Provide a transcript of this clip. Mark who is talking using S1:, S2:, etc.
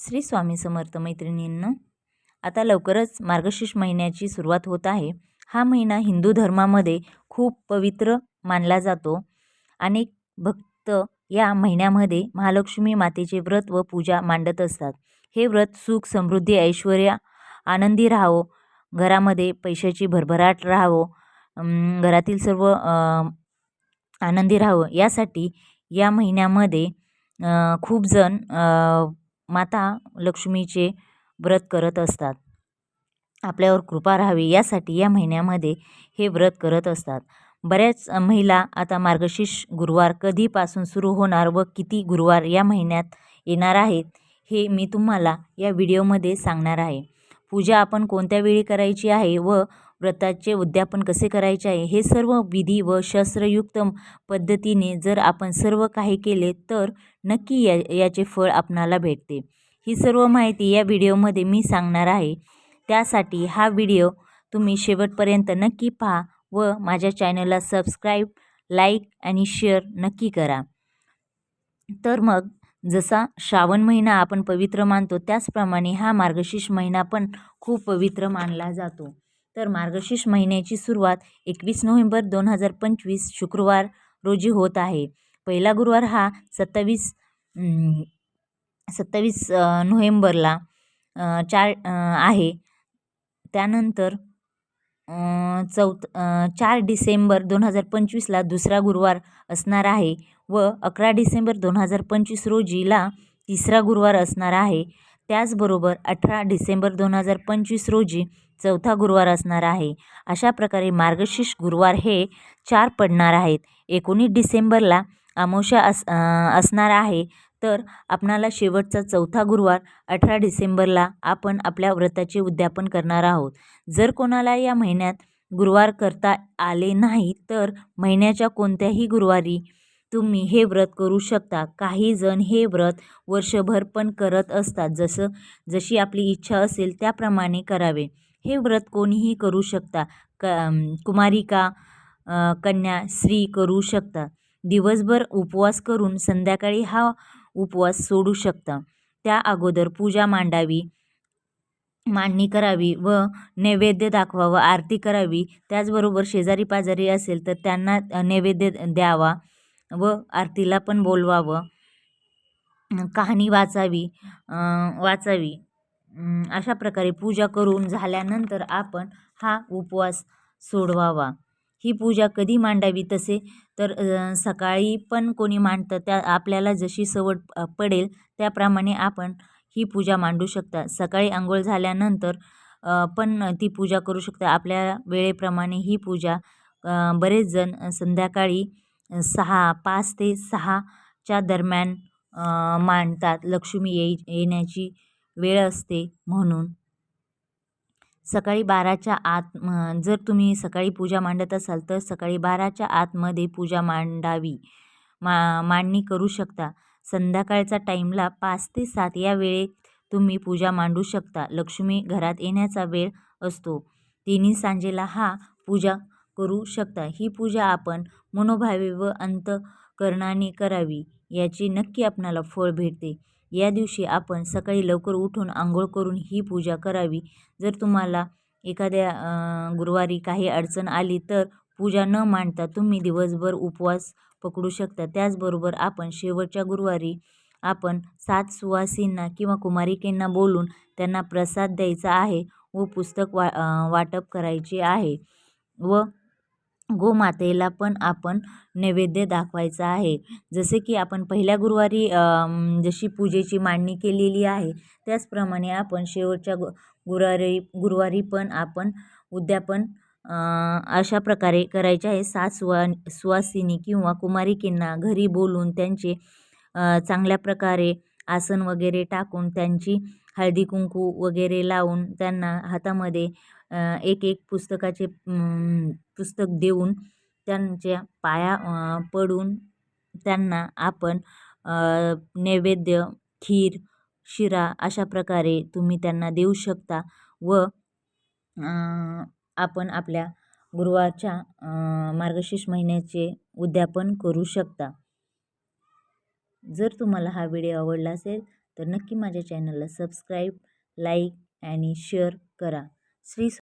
S1: श्री स्वामी समर्थ मैत्रिणींना आता लवकरच मार्गशीर्ष महिन्याची सुरुवात होत आहे. हा महिना हिंदू धर्मामध्ये खूप पवित्र मानला जातो अनेक भक्त या महिन्यामध्ये महालक्ष्मी मातेचे व्रत व पूजा मांडत असतात. हे व्रत सुख समृद्धी ऐश्वर्या आनंदी राहावं घरामध्ये पैशाची भरभराट राहावं घरातील सर्व आनंदी राहावं यासाठी या महिन्यामध्ये खूप जण माता लक्ष्मीचे व्रत करत असतात. आपल्यावर कृपा राहावी यासाठी या महिन्यामध्ये हे व्रत करत असतात. बऱ्याच महिला आता मार्गशीर्ष गुरुवार कधीपासून सुरू होणार व किती गुरुवार या महिन्यात येणार आहेत हे मी तुम्हाला या व्हिडिओमध्ये सांगणार आहे. पूजा आपण कोणत्या वेळी करायची आहे व व्रताचे उद्यापन कसे करायचे आहे? हे सर्व विधी व शस्त्रयुक्त पद्धतीने जर आपण सर्व काही केले तर नक्की या याचे फळ आपणाला भेटते. ही सर्व माहिती या व्हिडिओमध्ये मी सांगणार आहे. त्यासाठी हा व्हिडिओ तुम्ही शेवटपर्यंत नक्की पहा व माझ्या चॅनलला सबस्क्राईब लाईक आणि शेअर नक्की करा. तर मग जसा श्रावण महिना आपण पवित्र मानतो त्याचप्रमाणे हा मार्गशीर्ष महिना पण खूप पवित्र मानला जातो. तर मार्गशीर्ष महिन्याची सुरुवात एकवीस नोव्हेंबर दोन हजार पंचवीस शुक्रवार रोजी होत आहे. पहिला गुरुवार हा सत्तावीस सत्तावीस नोव्हेंबरला चार आहे. त्यानंतर चौथ चार डिसेंबर दोन हजार पंचवीसला दुसरा गुरुवार असणार आहे व अकरा डिसेंबर दोन हजार पंचवीस रोजीला तिसरा गुरुवार असणार आहे. त्याचबरोबर अठरा डिसेंबर दोन हजार पंचवीस रोजी चौथा गुरुवार असणार आहे. अशा प्रकारे मार्गशीर्ष गुरुवार हे चार पडणार आहेत. एकोणीस डिसेंबरला अमावस्या अस असणार आहे. तर आपणाला शेवटचा चौथा गुरुवार अठरा डिसेंबरला आपण आपल्या व्रताचे उद्यापन करणार आहोत. जर कोणाला या महिन्यात गुरुवार करता आले नाही तर महिन्याच्या कोणत्याही गुरुवारी तुम्ही हे व्रत करू शकता. काही जण हे व्रत वर्षभर पण करत असतात. जसं जशी आपली इच्छा असेल त्याप्रमाणे करावे. हे व्रत कोणीही करू शकता. क कुमारिका कन्या स्त्री करू शकता. दिवसभर उपवास करून संध्याकाळी हा उपवास सोडू शकता. त्या अगोदर पूजा मांडावी मांडणी करावी व नैवेद्य दाखवावं आरती करावी. त्याचबरोबर शेजारी पाजारी असेल तर त्यांना नैवेद्य द्यावा. व आरतीला पण बोलवावं. कहाणी वाचावी वाचावी. अशा प्रकारे पूजा करून झाल्यानंतर आपण हा उपवास सोडवावा. ही पूजा कधी मांडावी तसे तर सकाळी पण कोणी मांडतं त्या आपल्याला जशी सवड पडेल त्याप्रमाणे आपण ही पूजा मांडू शकता. सकाळी आंघोळ झाल्यानंतर पण ती पूजा करू शकता. आपल्या वेळेप्रमाणे ही पूजा बरेच जण संध्याकाळी सहा पाच ते सहाच्या दरम्यान मांडतात. लक्ष्मी येई येण्याची वेळ असते म्हणून. सकाळी बाराच्या आत जर तुम्ही सकाळी पूजा मांडत असाल तर सकाळी बाराच्या आतमध्ये पूजा मांडावी. मा मांडणी करू शकता. संध्याकाळचा टाईमला पाच ते सात या वेळेत तुम्ही पूजा मांडू शकता. लक्ष्मी घरात येण्याचा वेळ असतो. तिन्ही सांजेला हा पूजा करू शकता. ही पूजा आपण मनोभावे व अंतकरणाने करावी याची नक्की आपणाला फळ भेटते. या दिवशी आपण सकाळी लवकर उठून आंघोळ करून ही पूजा करावी. जर तुम्हाला एखाद्या गुरुवारी काही अडचण आली तर पूजा न मांडता तुम्ही दिवसभर उपवास पकडू शकता. त्याचबरोबर आपण शेवटच्या गुरुवारी आपण सात सुवासींना किंवा कुमारिकेंना बोलून त्यांना प्रसाद द्यायचा आहे व पुस्तक वा वाटप करायचे आहे व गोमातेला पण आपण नैवेद्य दाखवायचा आहे. जसे की आपण पहिल्या गुरुवारी जशी पूजेची मांडणी केलेली आहे त्याचप्रमाणे आपण शेवटच्या गु गुरुवारी गुरुवारी पण आपण उद्यापन अशा प्रकारे करायचे आहे. सात सुवा सुवासिनी किंवा कुमारिकेंना घरी बोलून त्यांचे चांगल्या प्रकारे आसन वगैरे टाकून त्यांची हळदी कुंकू वगैरे लावून त्यांना हातामध्ये एक एक पुस्तकाचे पुस्तक देऊन त्यांच्या पाया पडून त्यांना आपण नैवेद्य खीर शिरा अशा प्रकारे तुम्ही त्यांना देऊ शकता व आपण आपल्या गुरुवारच्या मार्गशीर्ष महिन्याचे उद्यापन करू शकता. जर तुम्हाला हा व्हिडिओ आवडला असेल तर नक्की माझ्या चॅनलला सबस्क्राईब लाईक आणि शेअर करा. श्री